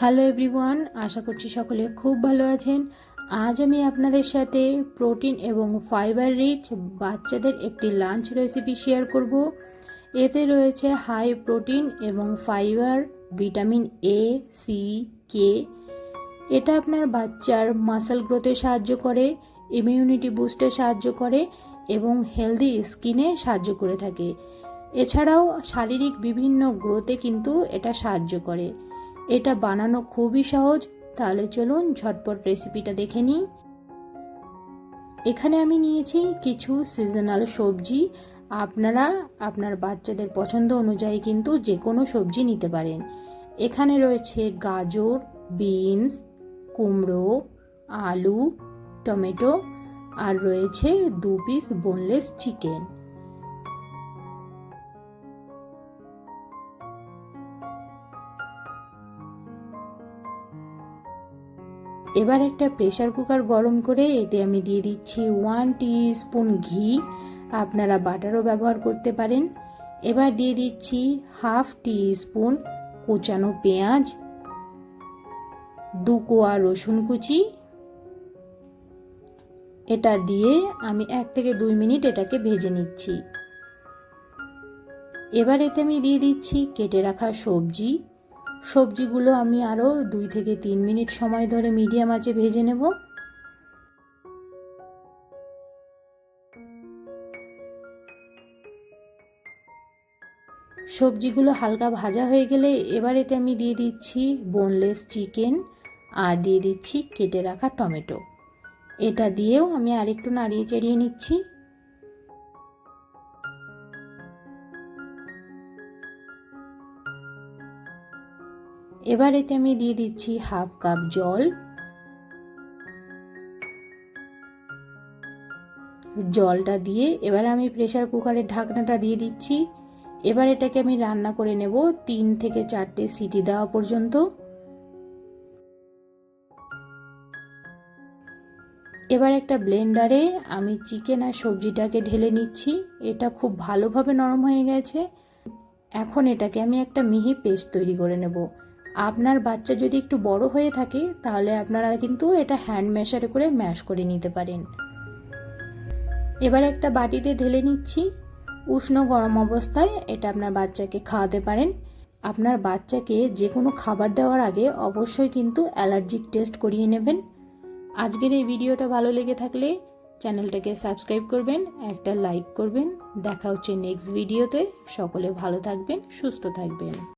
Hello everyone আশা করছি সকলে খুব ভালো আছেন। আজ আমি আপনাদের সাথে প্রোটিন এবং ফাইবার রিচ বাচ্চাদের একটি লাঞ্চ রেসিপি শেয়ার করব। এতে রয়েছে হাই প্রোটিন এবং fibre, vitamin A C K এটা আপনার বাচ্চার মাসেল গ্রোথে সাহায্য করে, ইমিউনিটি বুস্টে সাহায্য করে এবং হেলদি স্কিনে সাহায্য করে থাকে। এছাড়াও শারীরিক বিভিন্ন গ্রোথে কিন্তু এটা সাহায্য করে। এটা বানানো খুবই সহজ, তাহলে চলুন ঝটপট রেসিপিটা দেখে নিই। এখানে আমি নিয়েছি কিছু সিজনাল সবজি। আপনারা, আপনার বাচ্চাদের পছন্দ অনুযায়ী কিন্তু যে কোনো সবজি নিতে পারেন। এখানে রয়েছে গাজর, বিনস, কুমড়ো, আলু, টমেটো, আর রয়েছে দু পিস বোনলেস চিকেন এবার একটা প্রেশার কুকার গরম করে এতে আমি দিয়ে দিচ্ছি ওয়ান টি স্পুন ঘি। আপনারা বাটারও ব্যবহার করতে পারেন। এবার দিয়ে দিচ্ছি হাফ টি স্পুন কুচানো পেঁয়াজ, দু কোয়া রসুন কুচি। এটা দিয়ে আমি এক থেকে দুই মিনিট এটাকে ভেজে নিচ্ছি। এবার এতে আমি দিয়ে দিচ্ছি কেটে রাখা সবজি। সবজিগুলো আমি আরও দুই থেকে তিন মিনিট সময় ধরে মিডিয়াম আঁচে ভেজে নেব। সবজিগুলো হালকা ভাজা হয়ে গেলে এবার এতে আমি দিয়ে দিচ্ছি বোনলেস চিকেন আর দিয়ে দিচ্ছি কেটে রাখা টমেটো। এটা দিয়েও আমি আরেকটু নাড়িয়ে চাড়িয়ে নিচ্ছি। এবার এতে আমি দিয়ে দিচ্ছি হাফ কাপ জল। জলটা দিয়ে এবার আমি প্রেশার কুকারের ঢাকনাটা দিয়ে দিচ্ছি। এবার এটাকে আমি রান্না করে নেব তিন থেকে চারটে সিটি দেওয়া পর্যন্ত। এবার একটা ব্লেন্ডারে আমি চিকেন আর সবজিটাকে ঢেলে নিচ্ছি। এটা খুব ভালোভাবে নরম হয়ে গেছে। এখন এটাকে আমি একটা মিহি পেস্ট তৈরি করে নেব। আপনার বাচ্চা যদি একটু বড় হয়ে থাকে, তাহলে আপনারা কিন্তু এটা হ্যান্ড ম্যাশারে করে ম্যাশ করে নিতে পারেন। এবার একটা বাটিতে ঢেলে নিচ্ছি। উষ্ণ গরম অবস্থায় এটা আপনার বাচ্চাকে খাওয়াতে পারেন। আপনার বাচ্চাকে যে কোনো খাবার দেওয়ার আগে অবশ্যই কিন্তু অ্যালার্জিক টেস্ট করিয়ে নেবেন। আজকের এই ভিডিওটা ভালো লেগে থাকলে চ্যানেলটাকে সাবস্ক্রাইব করবেন, একটা লাইক করবেন। দেখা হচ্ছে নেক্সট ভিডিওতে। সকলে ভালো থাকবেন, সুস্থ থাকবেন।